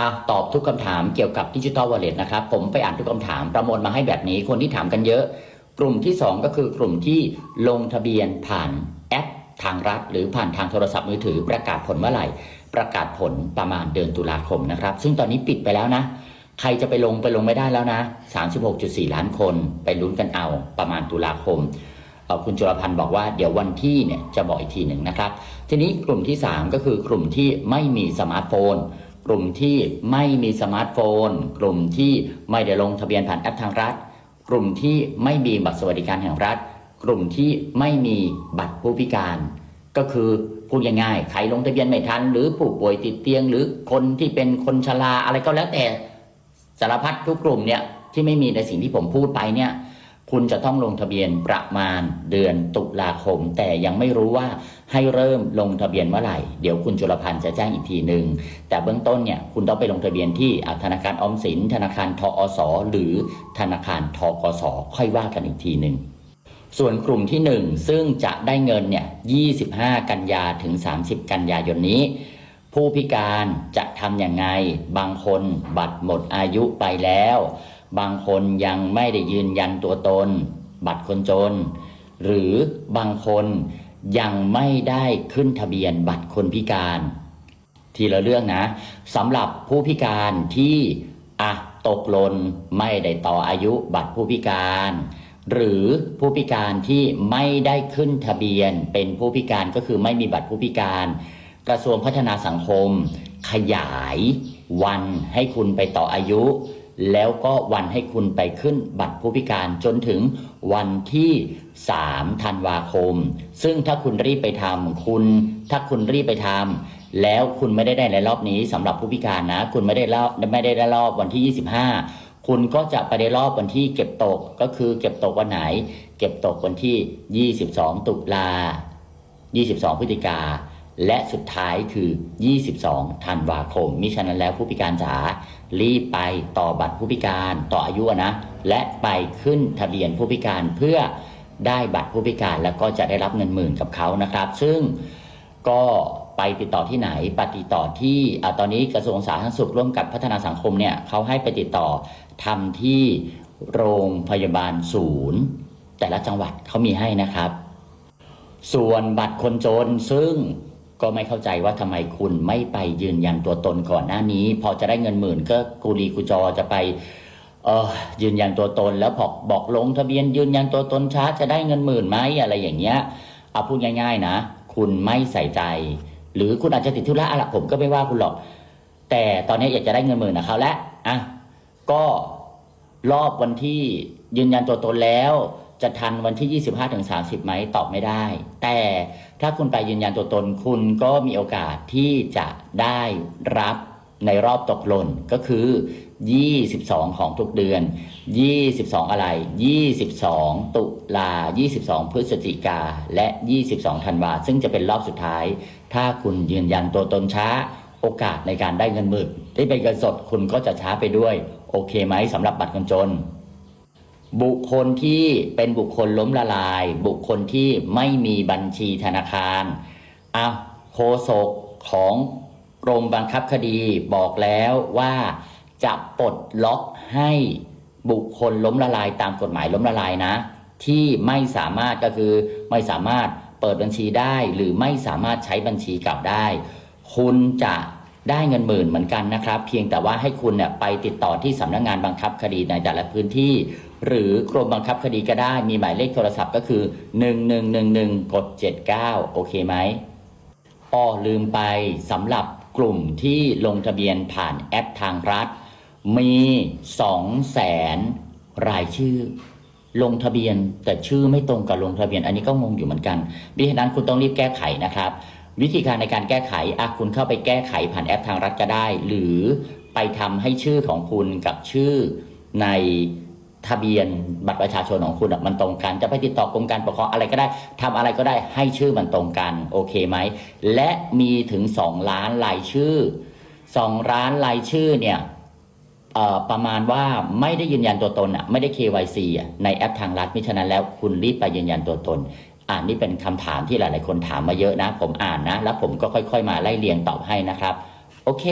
อะตอบทุกคำถามเกี่ยวกับดิจิทัลวอลเล็ตนะครับ ผมไปอ่านทุกคำถามประมวลมาให้แบบนี้ คนที่ถามกันเยอะ กลุ่มที่ 2 ก็คือกลุ่มที่ลงทะเบียนผ่านแอปทางรัฐ หรือผ่านทางโทรศัพท์มือถือ ประกาศผลเมื่อไหร่ ประกาศผลประมาณเดือนตุลาคมนะครับ ซึ่งตอนนี้ปิดไปแล้วนะ ใครจะไปลงไปลงไม่ได้แล้วนะ 36.4 ล้านคนไปลุ้นกันเอาประมาณตุลาคมคุณจุลพันธ์บอกว่าเดี๋ยววันที่เนี่ยจะบอกอีกทีหนึ่งนะครับ ทีนี้กลุ่มที่ 3 ก็คือกลุ่มที่ไม่มีสมาร์ทโฟน กลุ่มที่ไม่มีสมาร์ทโฟน กลุ่มที่ไม่ได้ลงทะเบียนผ่านแอปทางรัฐ กลุ่มที่ไม่มีบัตรสวัสดิการแห่งรัฐ กลุ่มที่ไม่มีบัตรผู้พิการ ก็คือพูดง่ายๆใครลงทะเบียนไม่ทัน หรือผู้ป่วยติดเตียง หรือคนที่เป็นคนชราอะไรก็แล้วแต่สารพัดทุกกลุ่มเนี่ยที่ไม่มีในสิ่งที่ผมพูดไปเนี่ยคุณจะต้องลงทะเบียนประมาณเดือนตุลาคม แต่ยังไม่รู้ว่า ให้เริ่มลงทะเบียนเมื่อไหร่ เดี๋ยวคุณจุลพันธ์จะแจ้งอีกทีหนึ่งแต่เบื้องต้นเนี่ยคุณต้องไปลงทะเบียนที่ธนาคารออมสิน ธนาคารทอสหรือธนาคารทกสค่อยว่ากันอีกทีหนึ่งส่วนกลุ่มที่ 1 ซึ่งจะได้เงินเนี่ย 25 กันยาถึง 30 กันยายนนี้ ผู้พิการจะทำอย่างไง บางคนบัตรหมดอายุไปแล้ว บางคนยังไม่ได้ยืนยันตัวตน บัตรคนจน หรือบางคน ยังไม่ได้ขึ้นทะเบียนบัตรคนพิการ ทีละเรื่องนะสำหรับผู้พิการที่อะตกหล่นไม่ได้ต่ออายุบัตรผู้พิการ หรือผู้พิการที่ไม่ได้ขึ้นทะเบียนเป็นผู้พิการก็คือไม่มีบัตรผู้พิการ กระทรวงพัฒนาสังคม ขยายวันให้คุณไปต่ออายุ แล้วก็วันให้คุณไปขึ้นบัตรผู้พิการจนถึงวันที่ 3 ธันวาคม ซึ่งถ้าคุณรีบไปทำคุณ ถ้าคุณรีบไปทำแล้วคุณไม่ได้ได้ในรอบนี้สำหรับผู้พิการนะ คุณไม่ได้รอบไม่ได้ได้รอบวันที่ 25 คุณก็จะไปได้รอบวันที่เก็บตกก็คือเก็บตกวันไหน เก็บตกวันที่ 22 ตุลา22 พฤศจิกา และสุดท้ายคือ 22 ธันวาคม มิฉะนั้นแล้วผู้พิการจ๋ารีบไปต่อบัตรผู้พิการต่ออายุนะ และไปขึ้นทะเบียนผู้พิการเพื่อได้บัตรผู้พิการแล้วก็จะได้รับเงินหมื่นกับเขานะครับ ซึ่งก็ไปติดต่อที่ไหนไปติดต่อที่อตอนนี้กระทรวงสาธารณสุขร่วมกับพัฒนาสังคมเนี่ยเขาให้ไปติดต่อทำที่โรงพยาบาลศูนย์ แต่ละจังหวัดเขามีให้นะครับ ส่วนบัตรคนจนซึ่ง ก็ไม่เข้าใจว่าทำไมคุณไม่ไปยืนยันตัวตนก่อนหน้านี้ พอจะได้เงินหมื่นก็กูรีกูจอจะไปเออยืนยันตัวตนแล้วพอกบอกลงทะเบียนยืนยันตัวตนช้าจะได้เงินหมื่นไหมอะไรอย่างเงี้ยเอาพูดง่าย ๆนะ คุณไม่ใส่ใจ หรือคุณอาจจะติดธุระอะไรผมก็ไม่ว่าคุณหรอก แต่ตอนนี้อยากจะได้เงินหมื่นนะเขาแล้วอะก็รอบวันที่ยืนยันตัวตนแล้ว จะทันวันที่ 25ถึง30ไหมตอบไม่ได้ แต่ถ้าคุณไปยืนยันตัวตนคุณก็มีโอกาสที่จะได้รับในรอบตกหล่นก็คือ 22 ของทุกเดือน 22 อะไร 22 ตุลา 22 พฤศจิกา และ 22 ธันวา ซึ่งจะเป็นรอบสุดท้าย ถ้าคุณยืนยันตัวตนช้า โอกาสในการได้เงินหมื่นที่เป็นเงินสดคุณก็จะช้าไปด้วย โอเคไหมสำหรับบัตรคนจน บุคคลที่เป็นบุคคลล้มละลาย บุคคลที่ไม่มีบัญชีธนาคารอะโฆษกของกรมบังคับคดีบอกแล้วว่าจะปลดล็อกให้บุคคลล้มละลายตามกฎหมายล้มละลายนะ ที่ไม่สามารถก็คือไม่สามารถเปิดบัญชีได้หรือไม่สามารถใช้บัญชีเก่าได้ คุณจะ ได้เงินหมื่นเหมือนกันนะครับ เพียงแต่ว่าให้คุณเนี่ยไปติดต่อที่สำนักงานบังคับคดีในแต่ละพื้นที่ หรือกรมบังคับคดีก็ได้มีหมายเลขโทรศัพท์ก็คือ 1111กด79 โอเคไหมอ้อลืมไปสำหรับกลุ่มที่ลงทะเบียนผ่านแอปทางรัฐ มี2แสนรายชื่อ ลงทะเบียนแต่ชื่อไม่ตรงกับลงทะเบียน อันนี้ก็งงอยู่เหมือนกันดังนั้นคุณต้องรีบแก้ไขนะครับ วิธีการในการแก้ไขอะคุณเข้าไปแก้ไขผ่านแอปทางรัฐก็ได้ หรือไปทำให้ชื่อของคุณกับชื่อในทะเบียนบัตรประชาชนของคุณมันตรงกัน จะไปติดต่อกรมการปกครองอะไรก็ได้ทำอะไรก็ได้ให้ชื่อมันตรงกัน โอเคไหม และมีถึง 2 ล้านรายชื่อ 2 ล้านรายชื่อเนี่ยประมาณว่าไม่ได้ยืนยันตัวตนอะไม่ได้ KYC อะในแอปทางรัฐมิฉะนั้นแล้วคุณรีบไปยืนยันตัวตน อ่านนี่เป็นคำถามที่หลาย ๆ คนถามมาเยอะนะ ผมอ่านนะ แล้วผมก็ค่อย ๆ มาไล่เรียงตอบให้นะครับ โอเค